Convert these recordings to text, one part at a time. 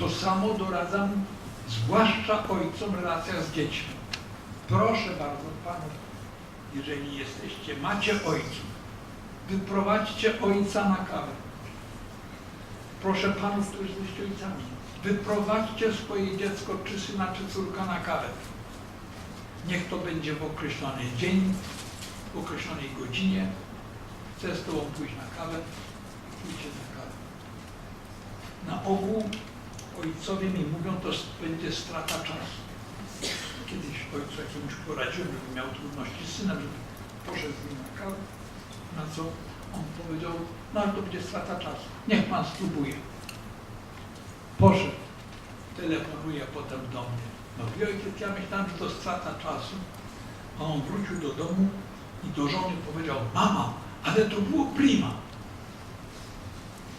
To samo doradzam zwłaszcza ojcom w relacjach z dziećmi. Proszę bardzo panów, jeżeli jesteście, macie ojców, wyprowadźcie ojca na kawę. Proszę panów, którzy jesteście ojcami, wyprowadźcie swoje dziecko, czy syna, czy córka na kawę. Niech to będzie w określony dzień, w określonej godzinie. Chcę z tobą pójść na kawę, pójdźcie na kawę. Na ogół ojcowie mi mówią, to będzie strata czasu. Kiedyś ojcu jakiemuś poradziłem, żeby miał trudności z synem, żeby poszedł z nim na kawę. Na co on powiedział, no ale to będzie strata czasu. Niech pan spróbuje. Poszedł. Telefonuje potem do mnie. No wie ojciec, ja myślałem, że to strata czasu. A on wrócił do domu i do żony powiedział, mama, ale to było prima.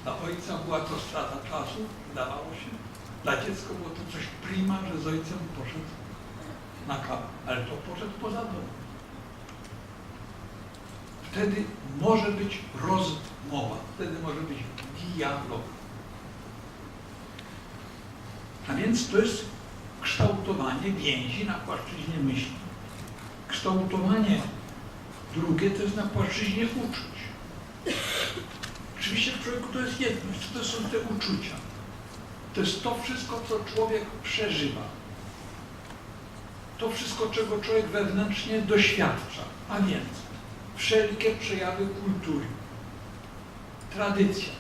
Dla ojca była to strata czasu, wydawało się. Dla dziecka było to coś prima, że z ojcem poszedł na kawę. Ale to poszedł poza dom. Wtedy może być rozmowa, wtedy może być dialog. A więc to jest kształtowanie więzi na płaszczyźnie myśli. Kształtowanie drugie to jest na płaszczyźnie uczuć. Oczywiście w człowieku to jest jedność, to są te uczucia. To jest to wszystko, co człowiek przeżywa. To wszystko, czego człowiek wewnętrznie doświadcza. A więc wszelkie przejawy kultury, tradycja.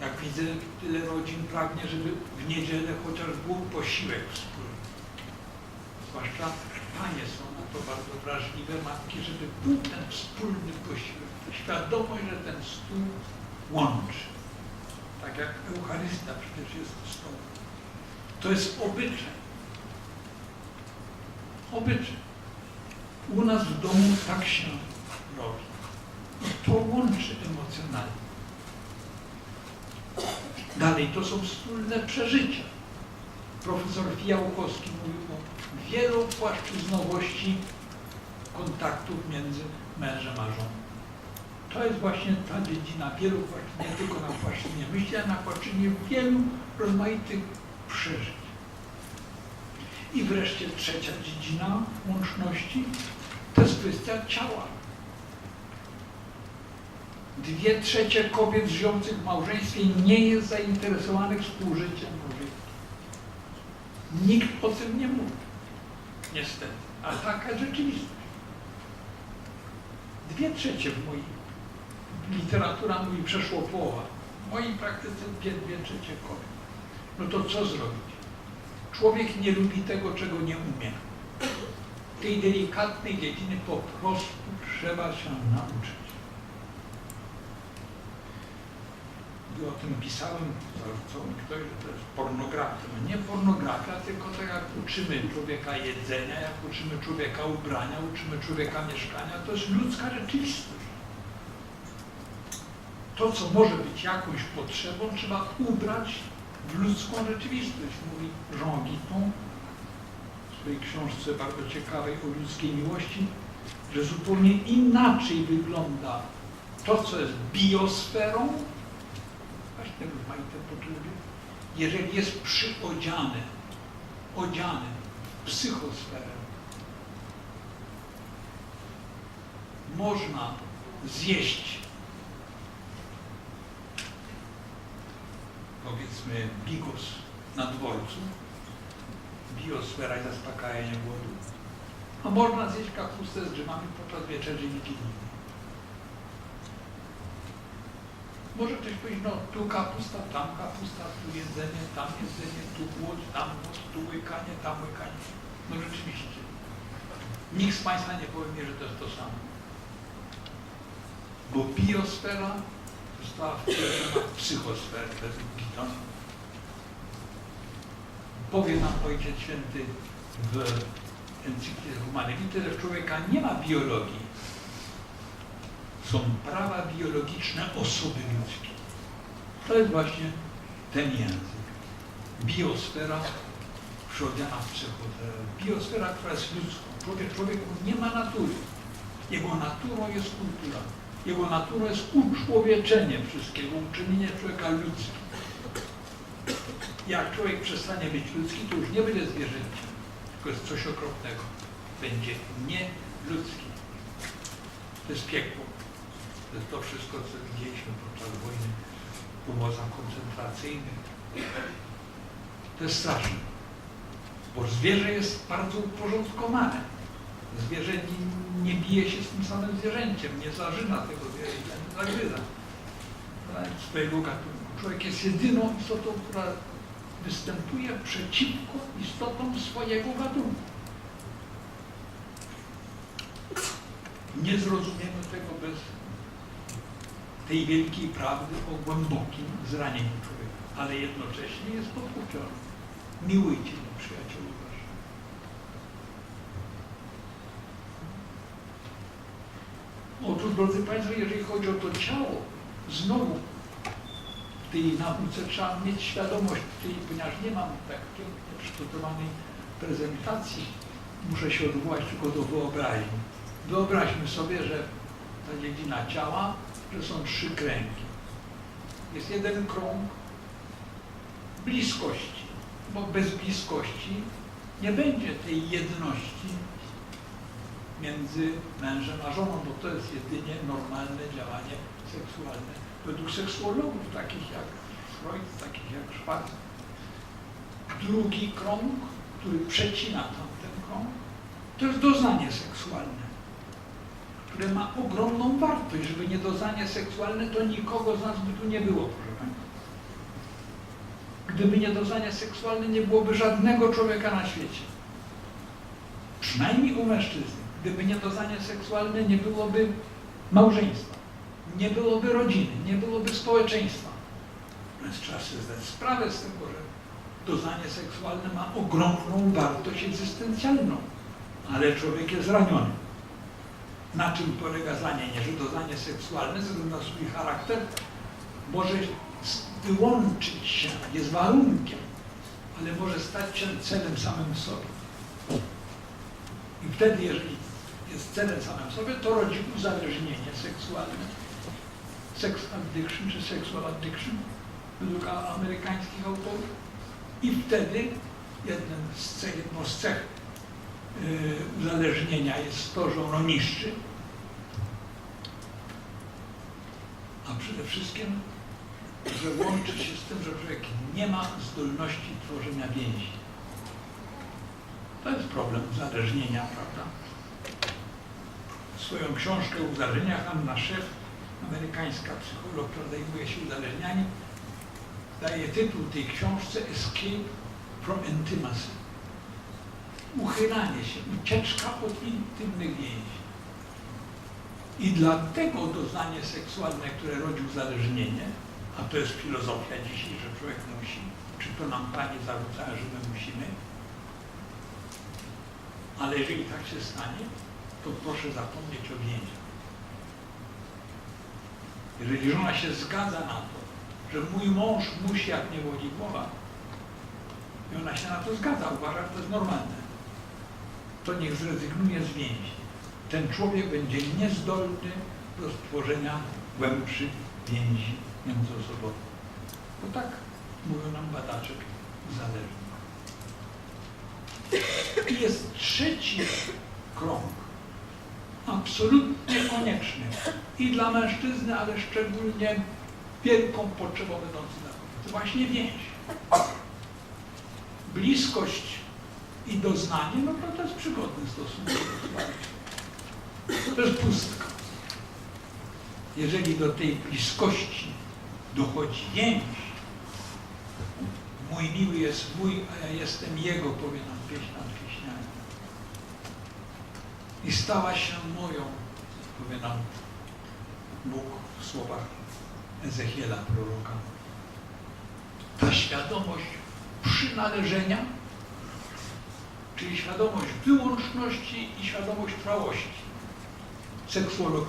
Jak widzę, tyle rodzin pragnie, żeby w niedzielę chociaż był posiłek wspólny. Zwłaszcza panie są na to bardzo wrażliwe, matki, żeby był ten wspólny posiłek. Świadomość, że ten stół łączy. Tak jak Eucharysta przecież jest stołem. To jest obyczaj. Obyczaj. U nas w domu tak się robi. To łączy emocjonalnie. Dalej, to są wspólne przeżycia. Profesor Fijałkowski mówił o wielopłaszczyznowości kontaktów między mężem a żoną. To jest właśnie ta dziedzina wielu nie tylko na płaszczyźnie myśli, ale na płaszczyźnie wielu rozmaitych przeżyć. I wreszcie trzecia dziedzina łączności to jest kwestia ciała. Dwie trzecie kobiet żyjących w małżeństwie nie jest zainteresowanych współżyciem małżeńskim. Nikt o tym nie mówi. Niestety. A taka rzeczywistość. Dwie trzecie w mojej literatura mówi przeszło połowa. W mojej praktyce dwie, trzecie kobiet. No to co zrobić? Człowiek nie lubi tego, czego nie umie. Tej delikatnej dziedziny po prostu trzeba się nauczyć. I o tym pisałem, co ktoś, że to jest pornografia. No nie pornografia, tylko tak jak uczymy człowieka jedzenia, jak uczymy człowieka ubrania, uczymy człowieka mieszkania, to jest ludzka rzeczywistość. To, co może być jakąś potrzebą, trzeba ubrać w ludzką rzeczywistość, mówi Jean Guiton w swojej książce bardzo ciekawej o ludzkiej miłości, że zupełnie inaczej wygląda to, co jest biosferą, właśnie rozmaite potrzeby, jeżeli jest przyodziane, odziane w psychosferę. Można zjeść powiedzmy bigos na dworcu, biosfera i zaspokajanie głodu, a można zjeść kapustę z grzybami podczas wieczerzy wigilijnej. Może ktoś powiedzieć, no tu kapusta, tam kapusta, tu jedzenie, tam jedzenie, tu głód, tam głód, tu łykanie, tam łykanie. No rzeczywiście. Nikt z Państwa nie powie mi, że to jest to samo. Bo biosfera psychosferę według Gitona. Powie nam Ojciec Święty w encyklice Humane Vitae, że człowieka nie ma biologii. Są prawa biologiczne osoby ludzkiej. To jest właśnie ten język. Biosfera przyodziana w psychosferę. Biosfera, która jest ludzką. Człowiek człowieku nie ma natury. Jego naturą jest kultura. Jego naturą jest uczłowieczenie wszystkiego, uczynienie człowieka ludzkim. Jak człowiek przestanie być ludzki, to już nie będzie zwierzęciem, tylko jest coś okropnego. Będzie nieludzki. To jest piekło. To jest to wszystko, co widzieliśmy podczas wojny w obozach koncentracyjnych. To jest straszne. Bo zwierzę jest bardzo uporządkowane. Zwierzę nie, nie bije się z tym samym zwierzęciem, nie zarzyna tego zwierzęcia, nie zagryza swojego gatunku. Człowiek jest jedyną istotą, która występuje przeciwko istotom swojego gatunku. Nie zrozumiemy tego bez tej wielkiej prawdy o głębokim zranieniu człowieka, ale jednocześnie jest podkupiony. Miłujcie nieprzyjaciół Otóż, drodzy Państwo, jeżeli chodzi o to ciało, znowu w tej nauce trzeba mieć świadomość, ponieważ nie mam tak pięknie przygotowanej prezentacji, muszę się odwołać tylko do wyobraźni. Wyobraźmy sobie, że ta dziedzina ciała, że są trzy kręgi. Jest jeden krąg bliskości, bo bez bliskości nie będzie tej jedności między mężem a żoną, bo to jest jedynie normalne działanie seksualne. Według seksuologów takich jak Freud, takich jak Schwarz. Drugi krąg, który przecina tamten krąg, to jest doznanie seksualne, które ma ogromną wartość. Żeby nie doznanie seksualne, to nikogo z nas by tu nie było, proszę Państwa. Gdyby nie doznanie seksualne, nie byłoby żadnego człowieka na świecie. Przynajmniej u mężczyzny. Gdyby nie doznanie seksualne, nie byłoby małżeństwa, nie byłoby rodziny, nie byłoby społeczeństwa. Więc trzeba sobie zdać sprawę z tego, że doznanie seksualne ma ogromną wartość egzystencjalną, ale człowiek jest zraniony. Na czym polega zranienie? Że doznanie seksualne ze względu na swój charakter może wyłączyć się, jest warunkiem, ale może stać się celem samym sobie. I wtedy, jeżeli jest celem samym sobie, to rodzi uzależnienie seksualne. Sex addiction czy sexual addiction według amerykańskich autorów. I wtedy jednym z cech, jedną z cech yy, uzależnienia jest to, że ono niszczy, a przede wszystkim, że łączy się z tym, że człowiek nie ma zdolności tworzenia więzi. To jest problem uzależnienia, prawda? Swoją książkę o uzależnieniach Anna Szef, amerykańska psycholog, która zajmuje się uzależnianiem, daje tytuł tej książce Escape from Intimacy. Uchylanie się, ucieczka od intymnych więzi. I dlatego doznanie seksualne, które rodzi uzależnienie, a to jest filozofia dzisiaj, że człowiek musi, czy to nam Panie zarzucają, że my musimy, ale jeżeli tak się stanie, to proszę zapomnieć o więziach. Jeżeli żona się zgadza na to, że mój mąż musi, jak nie wodzi głowa, i ona się na to zgadza, uważa, że to jest normalne, to niech zrezygnuje z więzi. Ten człowiek będzie niezdolny do stworzenia głębszych więzi międzyosobowych. Bo tak mówią nam badacze uzależnień. I jest trzeci krąg, absolutnie konieczny i dla mężczyzny, ale szczególnie wielką potrzebą będącą dla kobiety. Właśnie więź. Bliskość i doznanie, no to to jest przygodny stosunek. To jest pustka. Jeżeli do tej bliskości dochodzi więź, mój miły jest mój, a ja jestem jego, powie nam pieśń. I stała się moją, powie nam Bóg w słowach Ezechiela proroka. Ta świadomość przynależenia, czyli świadomość wyłączności i świadomość trwałości. Seksuolog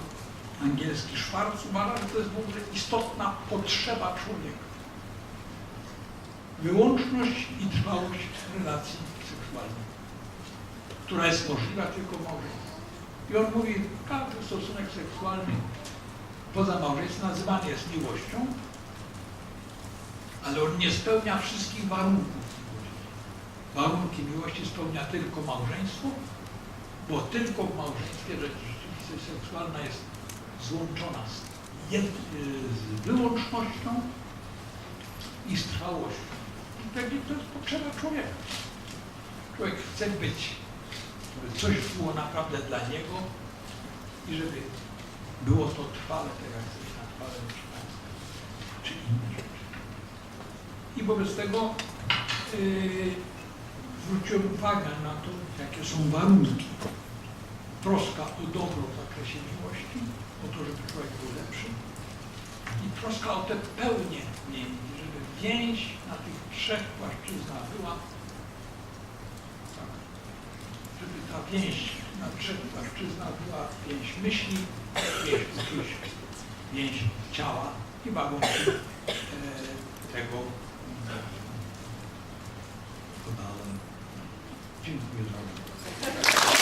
angielski Schwarz uważa, że to jest w ogóle istotna potrzeba człowieka. Wyłączność i trwałość relacji seksualnej, która jest możliwa tylko w małżeństwie. I on mówi, każdy stosunek seksualny poza małżeństwem nazywany jest miłością, ale on nie spełnia wszystkich warunków miłości. Warunki miłości spełnia tylko małżeństwo, bo tylko w małżeństwie rzeczywistość seksualna jest złączona z, jed- z wyłącznością i z trwałością. I to jest potrzeba człowieka. Człowiek chce być, żeby coś było naprawdę dla niego i żeby było to trwale, tak jak coś na trwale czy inne rzeczy. I wobec tego yy, zwróciłem uwagę na to, jakie są warunki. Troska o dobro w zakresie miłości, o to, żeby człowiek był lepszy. I troska o te więzi, żeby więź na tych trzech płaszczyznach była żeby ta więź na trzech płaszczyznach była więź myśli, więź uczuć, więź ciała i warunki e, tego podałem. Dziękuję za uwagę.